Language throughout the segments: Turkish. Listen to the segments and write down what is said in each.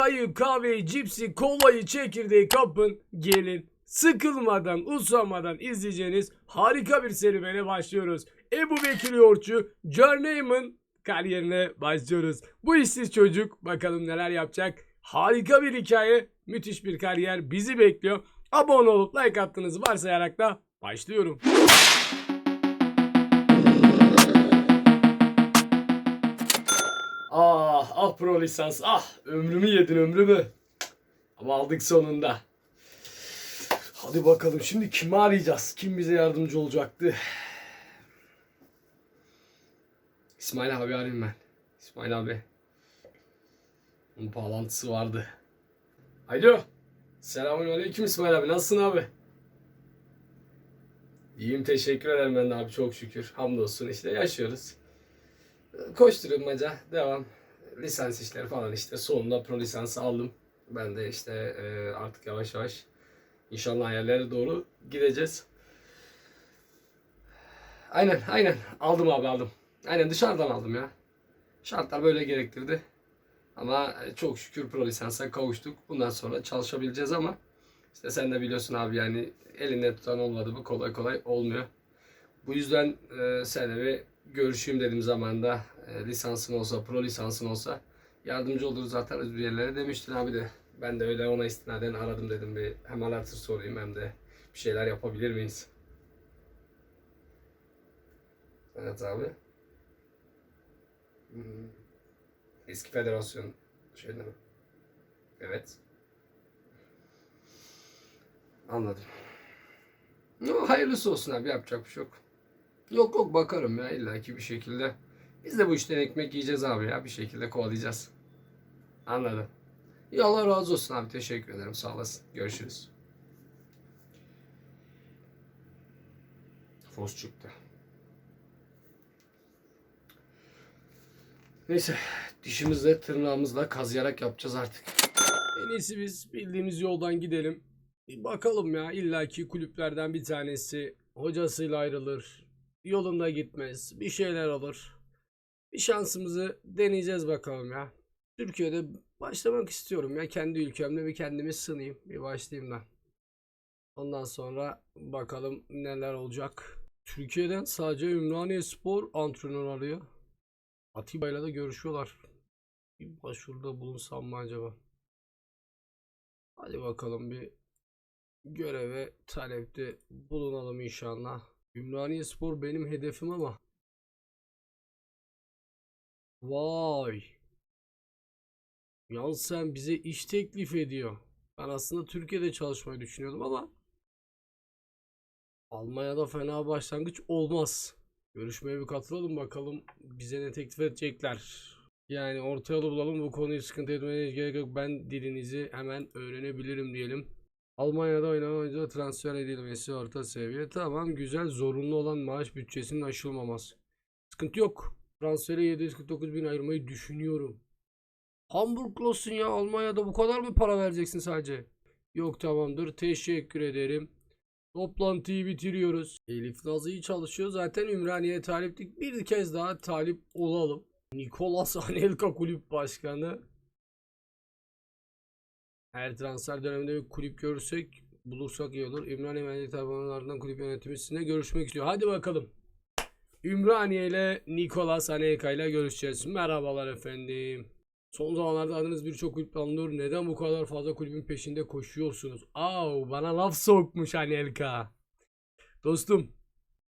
Çayı, kahveyi, cipsi, kolayı, çekirdeği kapın. Gelin. Sıkılmadan, usamadan izleyeceğiniz harika bir serüvene başlıyoruz. Ebu Bekir Yoğurtçu, Journeyman kariyerine başlıyoruz. Bu işsiz çocuk bakalım neler yapacak. Harika bir hikaye, müthiş bir kariyer bizi bekliyor. Abone olup like attığınızı varsayarak da başlıyorum. Ah pro lisans ah ömrümü yedin ömrümü. Ama aldık sonunda. Hadi bakalım şimdi kimi arayacağız? Kim bize yardımcı olacaktı? İsmail abi arayayım ben. İsmail abi. Onun bağlantısı vardı. Alo. Selamünaleyküm İsmail abi. Nasılsın abi? İyiyim teşekkür ederim ben de abi çok şükür. Hamdolsun işte yaşıyoruz. Koşturmaca devam. Lisans işleri falan işte sonunda pro lisansı aldım. Ben de işte e, artık yavaş yavaş inşallah hayallere doğru gideceğiz. Aynen aynen aldım abi aldım. Aynen dışarıdan aldım ya. Şartlar böyle gerektirdi. Ama çok şükür pro lisansa kavuştuk. Bundan sonra çalışabileceğiz ama işte sen de biliyorsun abi yani elinde tutan olmadı bu kolay kolay olmuyor. Bu yüzden e, seninle görüşeyim dedim zamanda. E, lisansın olsa, pro lisansın olsa yardımcı oluruz zaten bir yerlere demiştin abi de. Ben de öyle ona istinaden aradım dedim bir hem anlatır sorayım hem de bir şeyler yapabilir miyiz? Evet abi. Hmm. Eski federasyon şeyleri mi? Evet. Anladım. No, hayırlısı olsun abi yapacak bir şey yok. Yok yok bakarım ya illaki bir şekilde. Biz de bu işten ekmek yiyeceğiz abi ya bir şekilde kovalayacağız. Anladım. İyi Allah razı olsun abi teşekkür ederim sağ olasın. Görüşürüz. Fos çıktı. Neyse dişimizle tırnağımızla kazıyarak yapacağız artık. En iyisi biz bildiğimiz yoldan gidelim. Bir bakalım ya illaki kulüplerden bir tanesi hocasıyla ayrılır. Yolunda gitmez. Bir şeyler olur. Bir şansımızı deneyeceğiz bakalım ya. Türkiye'de başlamak istiyorum ya. Kendi ülkemde bir kendimi sınayım. Bir başlayayım da. Ondan sonra bakalım neler olacak. Türkiye'den sadece Ümraniye Spor antrenör arıyor. Atiba'yla da görüşüyorlar. Bir başvuruda bulunsam mı acaba? Hadi bakalım bir göreve talepte bulunalım inşallah. Ümraniye Spor benim hedefim ama. Vay. Yalnız sen bize iş teklif ediyor. Ben aslında Türkiye'de çalışmayı düşünüyordum ama Almanya'da fena başlangıç olmaz. Görüşmeye bir katılalım bakalım bize ne teklif edecekler. Yani orta yolu bulalım bu konuyu sıkıntı etmeye gerek yok. Ben dilinizi hemen öğrenebilirim diyelim. Almanya'da oynanan oyuncular transfer edilmesi orta seviye. Tamam güzel zorunlu olan maaş bütçesinin aşılmaması. Sıkıntı yok. Transfere 749 bin ayırmayı düşünüyorum. Hamburglos'un ya Almanya'da bu kadar mı para vereceksin sadece? Yok tamamdır teşekkür ederim. Toplantıyı bitiriyoruz. Elif Naz iyi çalışıyor. Zaten Ümraniye'ye taliptik. Bir kez daha talip olalım. Nikolas Anelka kulüp başkanı. Her transfer döneminde bir kulüp görürsek bulursak iyi olur. Ümraniye Medyat Tabanlarından kulüp yönetimi sizinle görüşmek istiyor. Hadi bakalım. Ümraniye ile Nikolas Anelka ile görüşeceğiz. Merhabalar efendim. Son zamanlarda adınız birçok kulüple anılıyor. Neden bu kadar fazla kulübün peşinde koşuyorsunuz? Au bana laf sokmuş Anelka. Dostum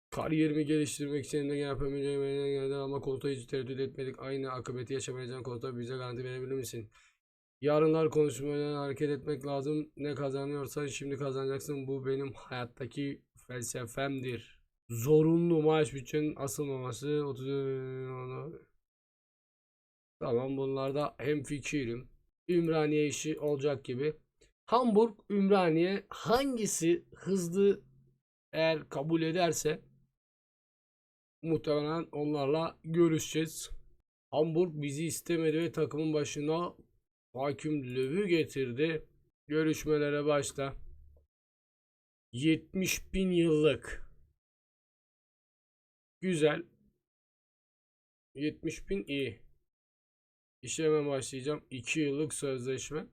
kariyerimi geliştirmek için de yapabileceğim elinden geldi ama konuda hiç tereddüt etmedik. Aynı akıbeti yaşamayacağın konuda bize garanti verebilir misin? Yarınlar konuşmadan hareket etmek lazım. Ne kazanıyorsan şimdi kazanacaksın. Bu benim hayattaki felsefemdir. Zorunlu maaş bütçenin asılmaması 30 Tamam bunlarda hem fikirim. Ümraniye işi olacak gibi. Hamburg, Ümraniye hangisi hızlı eğer kabul ederse muhtemelen onlarla görüşeceğiz. Hamburg bizi istemedi ve takımın başına Hakim Löw'ü getirdi. Görüşmelere başla. 70 bin yıllık. Güzel. 70 bin iyi. İşe hemen başlayacağım. 2 yıllık sözleşme.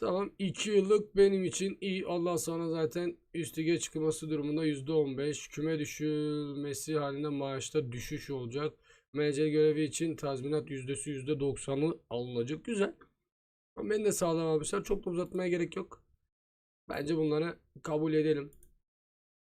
Tamam 2 yıllık benim için iyi. Ondan sonra zaten üst lige çıkması durumunda %15 küme düşülmesi halinde maaşta düşüş olacak. MC görevi için tazminat yüzdesi %90'ı alınacak. Güzel. Ama beni de sağlam almışlar. Çok da uzatmaya gerek yok. Bence bunları kabul edelim.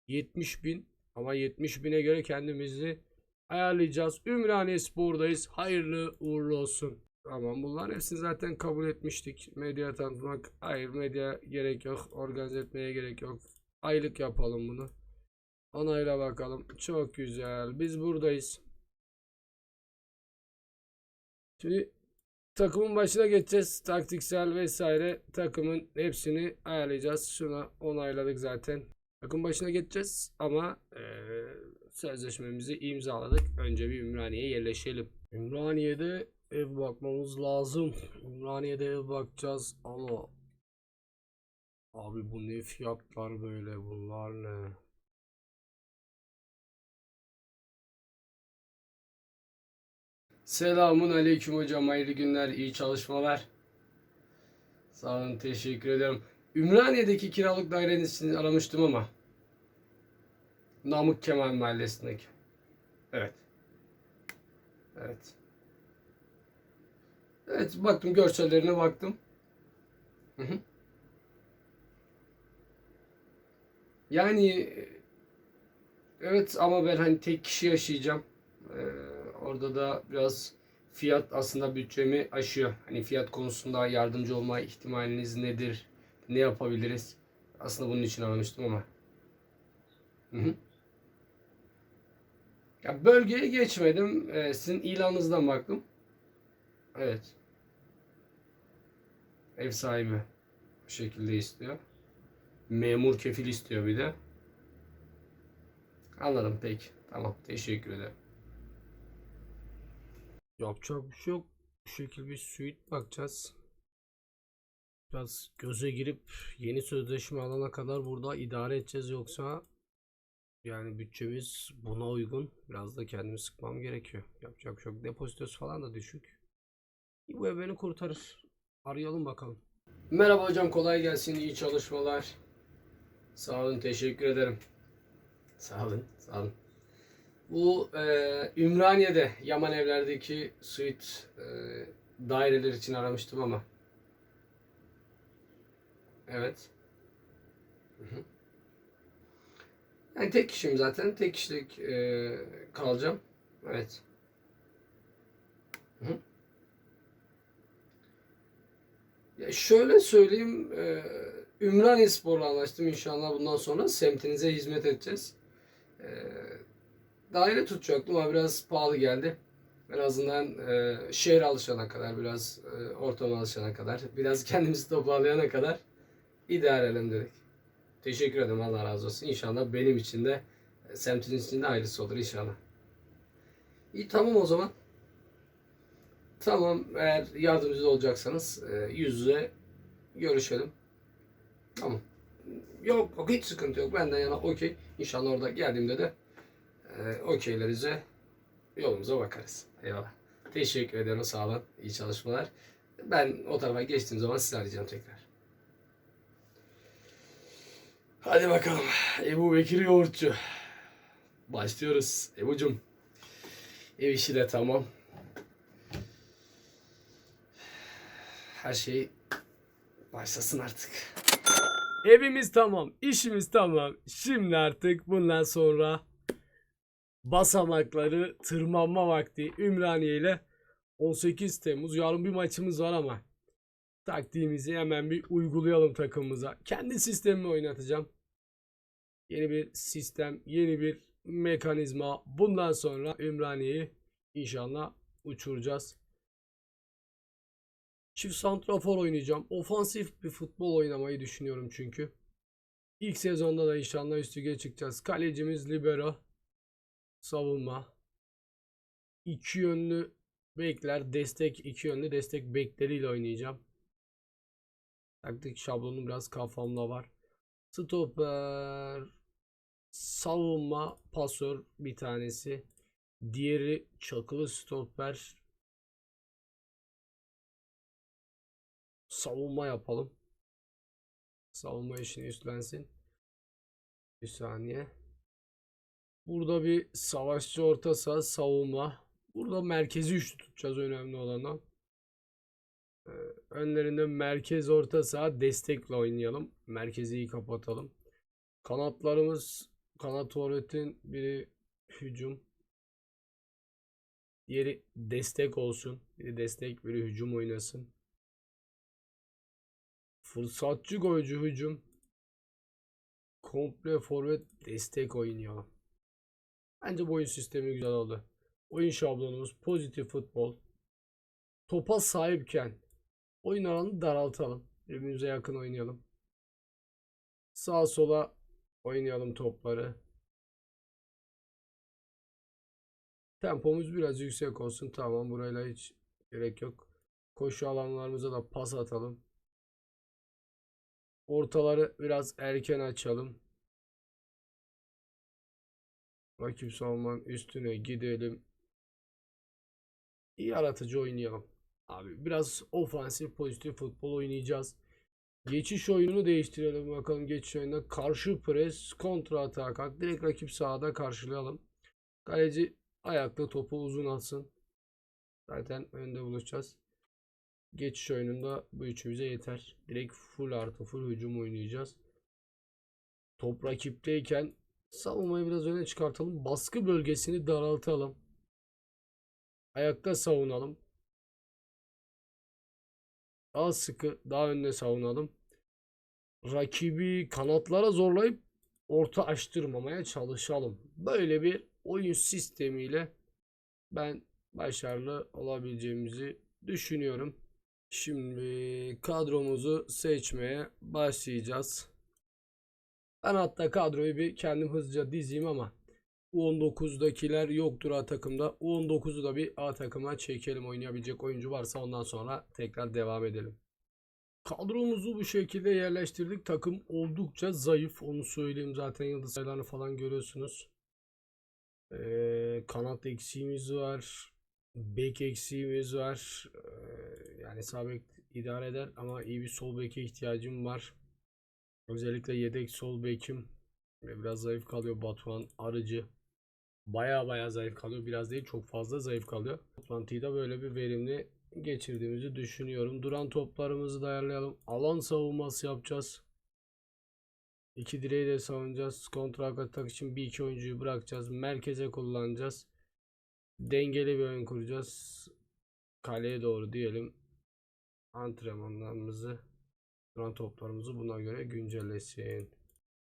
70 bin ama 70 bine göre kendimizi ayarlayacağız. Ümraniye Spor'dayız. Hayırlı uğurlu olsun. Tamam bunların hepsini zaten kabul etmiştik. Medya tanıtmak. Hayır medya gerek yok. Organize etmeye gerek yok. Aylık yapalım bunu. Onayla bakalım. Çok güzel. Biz buradayız. Şimdi takımın başına geçeceğiz. Taktiksel vesaire takımın hepsini ayarlayacağız. Şuna onayladık zaten. Takım başına geçeceğiz ama eee, sözleşmemizi imzaladık. Önce bir Ümraniye'ye yerleşelim. Ümraniye'de ev bakmamız lazım. Ümraniye'de ev bakacağız ama abi bu ne fiyatlar böyle bunlar ne? Selamun aleyküm hocam. Hayırlı günler, iyi çalışmalar. Sağ olun, teşekkür ederim. Ümraniye'deki kiralık daireniz için aramıştım ama. Namık Kemal Mahallesi'ndeki. Evet. Evet. Evet, baktım görsellerine baktım. Hı hı. Yani evet ama ben hani tek kişi yaşayacağım. Ee, orada da biraz fiyat aslında bütçemi aşıyor. Hani fiyat konusunda yardımcı olma ihtimaliniz nedir? Ne yapabiliriz? Aslında bunun için aramıştım ama. Hı hı. Ya bölgeye geçmedim. Ee, sizin ilanınızdan baktım. Evet. Ev sahibi bu şekilde istiyor. Memur kefil istiyor bir de. Anladım peki. Tamam teşekkür ederim. Yapacak bir şey yok. Bu şekilde bir suite bakacağız. Biraz göze girip yeni sözleşme alana kadar burada idare edeceğiz yoksa yani bütçemiz buna uygun. Biraz da kendimi sıkmam gerekiyor. Yapacak bir şey. Depozitosu falan da düşük. Bu ev beni kurtarır. Arayalım bakalım. Merhaba hocam kolay gelsin. iyi çalışmalar. Sağ olun teşekkür ederim. Sağ olun sağ olun. Bu e, Ümraniye'de Yaman Evler'deki suite e, daireler için aramıştım ama. Evet. Yani tek kişiyim zaten. Tek kişilik e, kalacağım. Evet. Ya şöyle söyleyeyim. E, Ümraniye Spor'la anlaştım inşallah bundan sonra semtinize hizmet edeceğiz. E, daire tutacaktım ama biraz pahalı geldi. En azından e, şehre alışana kadar, biraz e, ortama alışana kadar, biraz kendimizi toparlayana kadar idare edelim dedik. Teşekkür ederim Allah razı olsun. İnşallah benim için de e, semtiniz için de hayırlısı olur inşallah. İyi tamam o zaman. Tamam eğer yardımcı olacaksanız e, yüz yüze görüşelim. Tamam. Yok yok, hiç sıkıntı yok. Benden yana okey. İnşallah orada geldiğimde de e, okeylerize yolumuza bakarız. Eyvallah. Teşekkür ederim. Sağ olun. İyi çalışmalar. Ben o tarafa geçtiğim zaman sizi arayacağım tekrar. Hadi bakalım. Ebu Bekir Yoğurtçu. Başlıyoruz. Ebu'cum. Ev işi de tamam. Her şey başlasın artık. Evimiz tamam. işimiz tamam. Şimdi artık bundan sonra basamakları tırmanma vakti Ümraniye ile 18 Temmuz yarın bir maçımız var ama taktiğimizi hemen bir uygulayalım takımımıza. Kendi sistemimi oynatacağım. Yeni bir sistem, yeni bir mekanizma. Bundan sonra Ümraniye'yi inşallah uçuracağız. Çift santrafor oynayacağım. Ofansif bir futbol oynamayı düşünüyorum çünkü. İlk sezonda da inşallah üst çıkacağız. Kalecimiz libero. Savunma. İki yönlü bekler. Destek iki yönlü destek bekleriyle oynayacağım. Taktik şablonu biraz kafamda var. Stoper. Savunma. Pasör bir tanesi. Diğeri çakılı stoper. savunma yapalım. Savunma işini üstlensin. Bir saniye. Burada bir savaşçı orta saha savunma. Burada merkezi üçlü tutacağız önemli olan o. Ee, önlerinde merkez orta saha destekle oynayalım. Merkezi iyi kapatalım. Kanatlarımız kanat forvetin biri hücum. Diğeri destek olsun. Biri destek, biri hücum oynasın. Fırsatçı golcü hücum. Komple forvet destek oynayalım. Bence bu oyun sistemi güzel oldu. Oyun şablonumuz pozitif futbol. Topa sahipken oyun alanını daraltalım. Birbirimize yakın oynayalım. Sağa sola oynayalım topları. Tempomuz biraz yüksek olsun. Tamam burayla hiç gerek yok. Koşu alanlarımıza da pas atalım. Ortaları biraz erken açalım. Rakip savunmanın üstüne gidelim. Yaratıcı oynayalım. Abi biraz ofansif pozitif futbol oynayacağız. Geçiş oyununu değiştirelim bakalım geçiş oyununda karşı pres kontra atak direkt rakip sahada karşılayalım. Kaleci ayakta topu uzun atsın. Zaten önde buluşacağız. Geçiş oyununda bu üçü bize yeter. Direkt full artı full hücum oynayacağız. Top rakipteyken savunmayı biraz öne çıkartalım. Baskı bölgesini daraltalım. Ayakta savunalım. Daha sıkı, daha önde savunalım. Rakibi kanatlara zorlayıp orta açtırmamaya çalışalım. Böyle bir oyun sistemiyle ben başarılı olabileceğimizi düşünüyorum. Şimdi kadromuzu seçmeye başlayacağız. Ben hatta kadroyu bir kendim hızlıca dizeyim ama U19'dakiler yoktur A takımda. U19'u da bir A takıma çekelim oynayabilecek oyuncu varsa ondan sonra tekrar devam edelim. Kadromuzu bu şekilde yerleştirdik. Takım oldukça zayıf. Onu söyleyeyim. Zaten yıldız sayılarını falan görüyorsunuz. Ee, kanat eksiğimiz var. Bek eksiğimiz var. Ee, yani sağ bek idare eder ama iyi bir sol beke ihtiyacım var. Özellikle yedek sol bekim ve biraz zayıf kalıyor Batuhan Arıcı. Baya baya zayıf kalıyor. Biraz değil çok fazla zayıf kalıyor. Toplantıyı da böyle bir verimli geçirdiğimizi düşünüyorum. Duran toplarımızı da ayarlayalım. Alan savunması yapacağız. İki direği de savunacağız. Kontra atak için bir iki oyuncuyu bırakacağız. Merkeze kullanacağız. Dengeli bir oyun kuracağız. Kaleye doğru diyelim. Antrenmanlarımızı, duran toplarımızı buna göre güncellesin.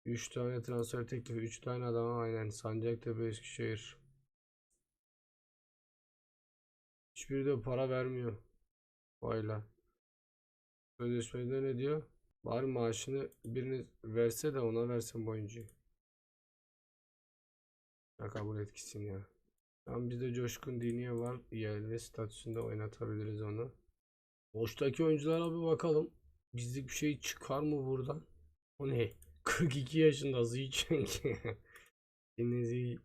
3 tane transfer teklifi, 3 tane adama aynen. Sancaktepe, Eskişehir. Hiçbiri de para vermiyor. Vayla. Sözleşmede ne diyor? Bari maaşını biriniz verse de ona versin bu oyuncuyu. Ya kabul etkisin ya. Tamam bizde Coşkun Diniye var. Yerli statüsünde oynatabiliriz onu. Boştaki oyunculara bir bakalım. Bizlik bir şey çıkar mı buradan? O ne? 42 yaşında Ziyech. Yine Ziyech.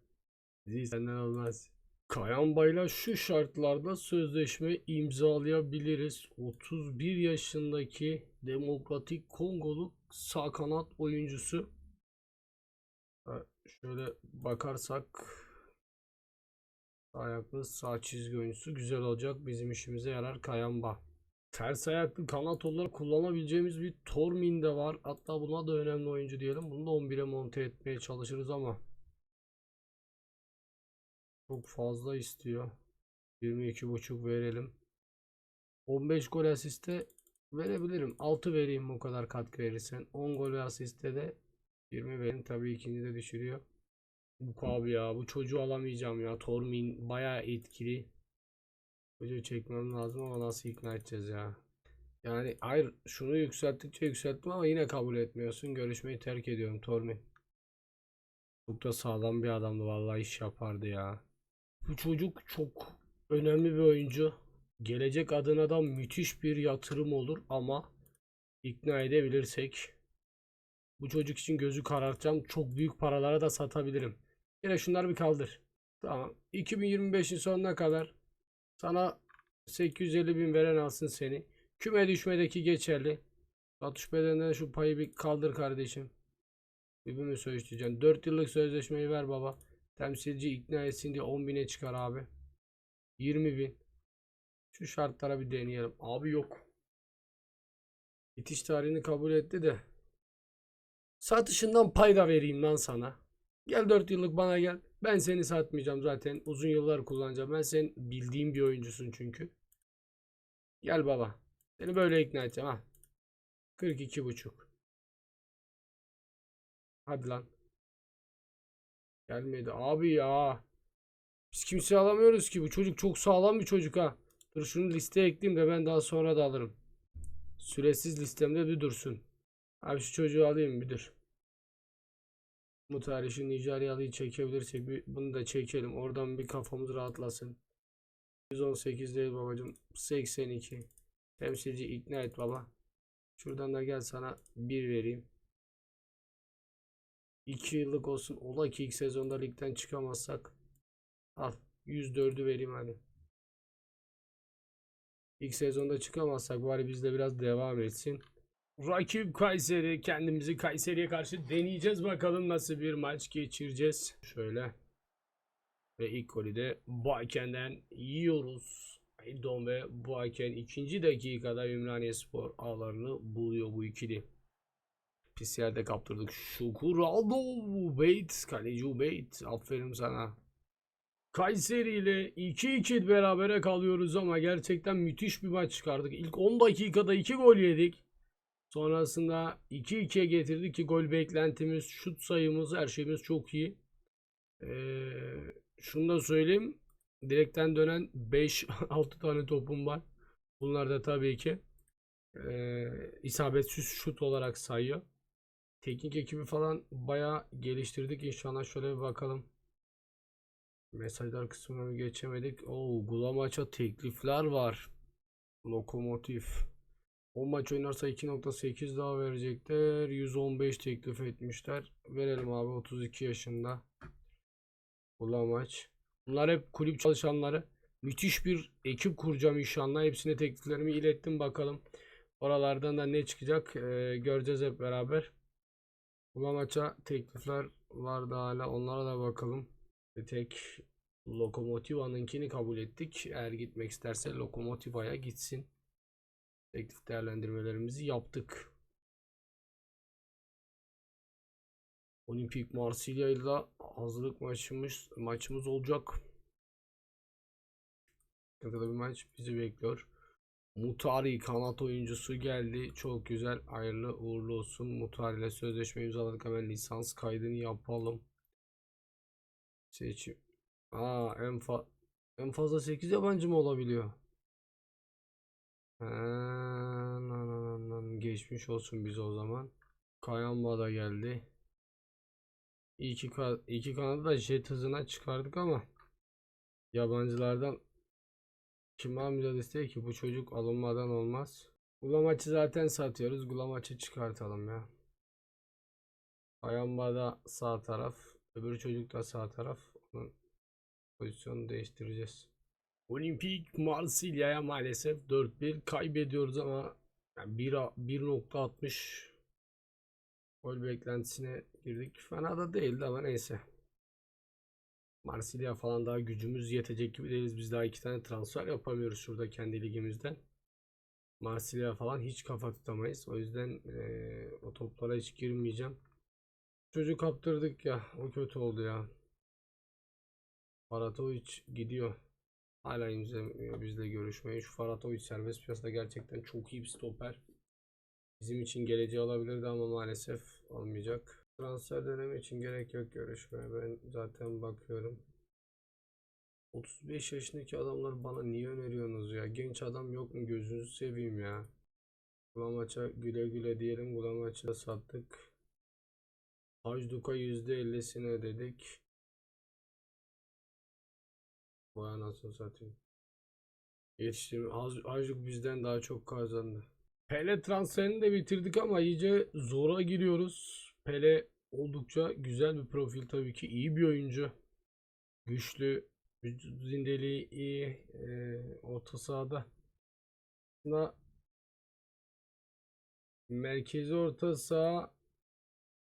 Ziyech senden olmaz. Kayan Bay'la şu şartlarda sözleşme imzalayabiliriz. 31 yaşındaki Demokratik Kongolu sağ kanat oyuncusu. Şöyle bakarsak ayaklı sağ çizgi oyuncusu güzel olacak. Bizim işimize yarar Kayamba. Ters ayaklı kanat olarak kullanabileceğimiz bir Tormin de var. Hatta buna da önemli oyuncu diyelim. Bunu da 11'e monte etmeye çalışırız ama çok fazla istiyor. 22.5 verelim. 15 gol asiste verebilirim. 6 vereyim o kadar katkı verirsen. 10 gol asiste de 20 verin. Tabii ikinci de düşürüyor. Bu abi ya. Bu çocuğu alamayacağım ya. Tormin bayağı etkili. Çocuğu çekmem lazım ama nasıl ikna edeceğiz ya. Yani hayır şunu yükselttikçe yükselttim ama yine kabul etmiyorsun. Görüşmeyi terk ediyorum Tormin. Çok da sağlam bir adamdı vallahi iş yapardı ya. Bu çocuk çok önemli bir oyuncu. Gelecek adına da müthiş bir yatırım olur ama ikna edebilirsek bu çocuk için gözü karartacağım. Çok büyük paralara da satabilirim. Yine şunları bir kaldır. Tamam. 2025'in sonuna kadar sana 850 bin veren alsın seni. Küme düşmedeki geçerli. Satış bedelinden şu payı bir kaldır kardeşim. Birbirimi söyleyeceğim. 4 yıllık sözleşmeyi ver baba. Temsilci ikna etsin diye 10 bine çıkar abi. 20 bin. Şu şartlara bir deneyelim. Abi yok. Bitiş tarihini kabul etti de. Satışından pay da vereyim lan sana. Gel 4 yıllık bana gel. Ben seni satmayacağım zaten. Uzun yıllar kullanacağım. Ben senin bildiğim bir oyuncusun çünkü. Gel baba. Seni böyle ikna edeceğim ha. 42 buçuk. Hadi lan. Gelmedi abi ya. Biz kimseyi alamıyoruz ki. Bu çocuk çok sağlam bir çocuk ha. Dur şunu listeye ekleyeyim de ben daha sonra da alırım. Süresiz listemde bir dursun. Abi şu çocuğu alayım bir dur. Bu tarihi Nijeryalı'yı çekebilirsek bir, bunu da çekelim. Oradan bir kafamız rahatlasın. 118 değil babacım. 82. Temsilci ikna et baba. Şuradan da gel sana bir vereyim. 2 yıllık olsun. Ola ki ilk sezonda ligden çıkamazsak. Al. 104'ü vereyim hadi. İlk sezonda çıkamazsak bari bizde biraz devam etsin. Rakip Kayseri. Kendimizi Kayseri'ye karşı deneyeceğiz. Bakalım nasıl bir maç geçireceğiz. Şöyle. Ve ilk golü de Boyken'den yiyoruz. Aydon ve Boyken ikinci dakikada Ümraniye Spor ağlarını buluyor bu ikili. Pis yerde kaptırdık. Şukur aldı. Beyt. Kaleci Ubeyt. Aferin sana. Kayseri ile 2-2 berabere kalıyoruz ama gerçekten müthiş bir maç çıkardık. İlk 10 dakikada 2 gol yedik. Sonrasında 2-2'ye getirdik ki gol beklentimiz, şut sayımız, her şeyimiz çok iyi. Ee, şunu da söyleyeyim. Direkten dönen 5-6 tane topum var. Bunlar da tabii ki e, isabetsiz şut olarak sayıyor. Teknik ekibi falan bayağı geliştirdik. İnşallah şöyle bir bakalım. Mesajlar kısmına geçemedik. Oo, Gulamaç'a teklifler var. Lokomotif. O maç oynarsa 2.8 daha verecekler. 115 teklif etmişler. Verelim abi 32 yaşında. Gulamaç. Bunlar hep kulüp çalışanları. Müthiş bir ekip kuracağım inşallah. Hepsine tekliflerimi ilettim bakalım. Oralardan da ne çıkacak ee, göreceğiz hep beraber. Gulamaç'a teklifler vardı hala. Onlara da bakalım. Bir tek Lokomotiva'nınkini kabul ettik. Eğer gitmek isterse Lokomotiva'ya gitsin. Teklif değerlendirmelerimizi yaptık. Olimpik Marsilya ile hazırlık maçımız maçımız olacak. Sıkıntılı bir maç bizi bekliyor. Mutari kanat oyuncusu geldi. Çok güzel. Hayırlı uğurlu olsun. Mutari ile sözleşme imzaladık. Hemen lisans kaydını yapalım. Seçim. Aa en fa en fazla 8 yabancı mı olabiliyor? Nan. Geçmiş olsun bize o zaman. Kayanba da geldi. İki, ka iki kanadı da jet hızına çıkardık ama yabancılardan kim almayacağız istedik ki bu çocuk alınmadan olmaz. Gulamaç'ı zaten satıyoruz. Gulamaç'ı çıkartalım ya. Kayanba da sağ taraf. Öbür çocuk da sağ taraf. Onun pozisyonu değiştireceğiz. Olimpik Marsilya'ya maalesef 4-1 kaybediyoruz ama yani 1.60 gol beklentisine girdik. Fena da değildi ama neyse. Marsilya falan daha gücümüz yetecek gibi değiliz. Biz daha iki tane transfer yapamıyoruz şurada kendi ligimizden. Marsilya falan hiç kafa tutamayız. O yüzden eee, o toplara hiç girmeyeceğim. Çocuğu kaptırdık ya. O kötü oldu ya. Faratovic gidiyor. Hala imzalıyor bizle görüşmeyi. Şu Faratovic serbest piyasada gerçekten çok iyi bir stoper. Bizim için geleceği olabilirdi ama maalesef olmayacak. Transfer dönemi için gerek yok görüşmeye. Ben zaten bakıyorum. 35 yaşındaki adamlar bana niye öneriyorsunuz ya? Genç adam yok mu? Gözünüzü seveyim ya. Gulamaç'a güle güle diyelim. Gulamaç'ı da sattık. Hajduk'a %50'sini ödedik. Vay anasını satayım. Yetiştirme. Haz- Hajduk bizden daha çok kazandı. Pele transferini de bitirdik ama iyice zora giriyoruz. Pele oldukça güzel bir profil tabii ki. iyi bir oyuncu. Güçlü. Vücut zindeliği iyi. E, orta sahada. Aslında merkezi orta saha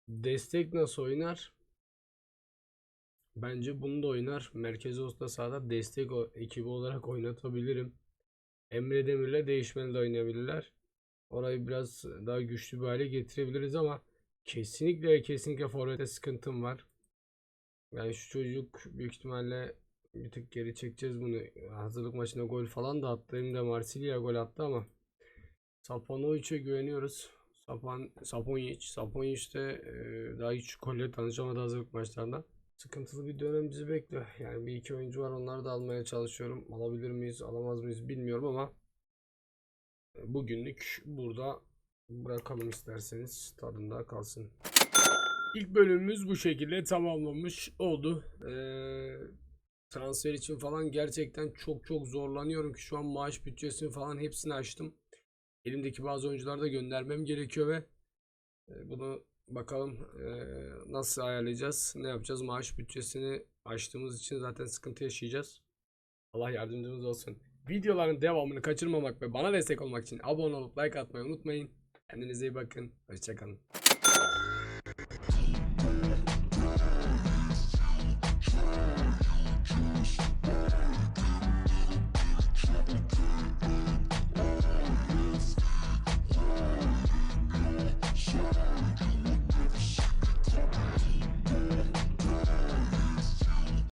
destek nasıl oynar? Bence bunu da oynar. Merkezi orta sahada destek o- ekibi olarak oynatabilirim. Emre Demir'le değişmeli de oynayabilirler. Orayı biraz daha güçlü bir hale getirebiliriz ama kesinlikle kesinlikle forvete sıkıntım var. Yani şu çocuk büyük ihtimalle bir tık geri çekeceğiz bunu. Hazırlık maçında gol falan da attı. Hem de Marsilya gol attı ama Saponovic'e güveniyoruz. Sapan, Saponic. Saponic de e, daha hiç golle tanışamadı hazırlık maçlarında. Sıkıntılı bir dönem bizi bekliyor. Yani bir iki oyuncu var onları da almaya çalışıyorum. Alabilir miyiz alamaz mıyız bilmiyorum ama e, bugünlük burada bırakalım isterseniz tadında kalsın. İlk bölümümüz bu şekilde tamamlanmış oldu. Ee, transfer için falan gerçekten çok çok zorlanıyorum ki şu an maaş bütçesini falan hepsini açtım. Elimdeki bazı oyuncuları da göndermem gerekiyor ve e, bunu bakalım e, nasıl ayarlayacağız, ne yapacağız. Maaş bütçesini açtığımız için zaten sıkıntı yaşayacağız. Allah yardımcımız olsun. Videoların devamını kaçırmamak ve bana destek olmak için abone olup like atmayı unutmayın. Kendinize iyi bakın. Hoşçakalın.